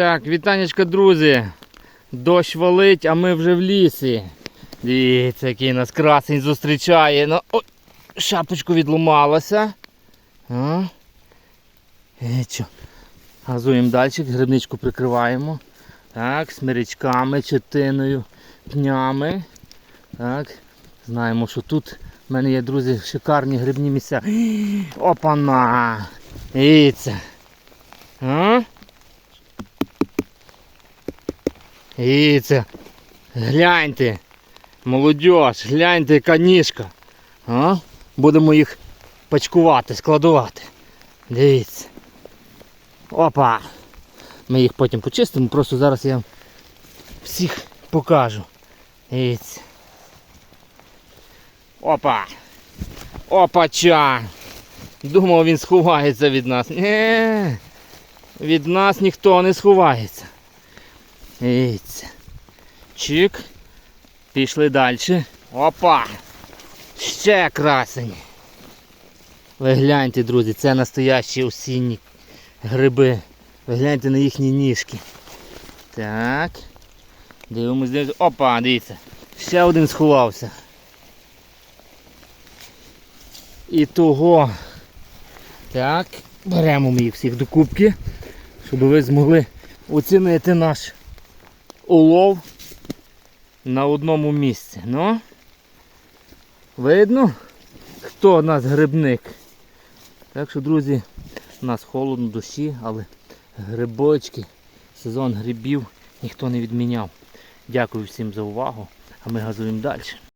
Так, вітанечка, друзі. Дощ валить, а ми вже в лісі. Дивіться, який нас красень зустрічає. Ну, ой, шапочку відломалася. А? І? Газуємо далі, грибничку прикриваємо. Так, смирячками, четиною, пнями. Так. Знаємо, що тут в мене є, друзі, шикарні грибні місця. Опана! Дивіться. А? Дивіться. Гляньте. Молодь, гляньте, яка ніжка. А? Будемо їх пачкувати, складувати. Дивіться. Опа! Ми їх потім почистимо, просто зараз я всіх покажу. Дивіться. Опа! Опача! Думав він сховається від нас. Ні, від нас ніхто не сховається. Дивіться. Чик. Пішли далі. Опа! Ще красень. Ви гляньте, друзі, це настоящі осінні гриби. Ви гляньте на їхні ніжки. Так. Дивимось, дивимось. Опа, дивіться. Ще один сховався. І того. Так, беремо ми їх всіх до кубки, щоб ви змогли оцінити наш улов на одному місці. Ну, видно, хто у нас грибник. Так що, друзі, у нас холодно душі, але грибочки, сезон грибів ніхто не відміняв. Дякую всім за увагу, а ми газуємо далі.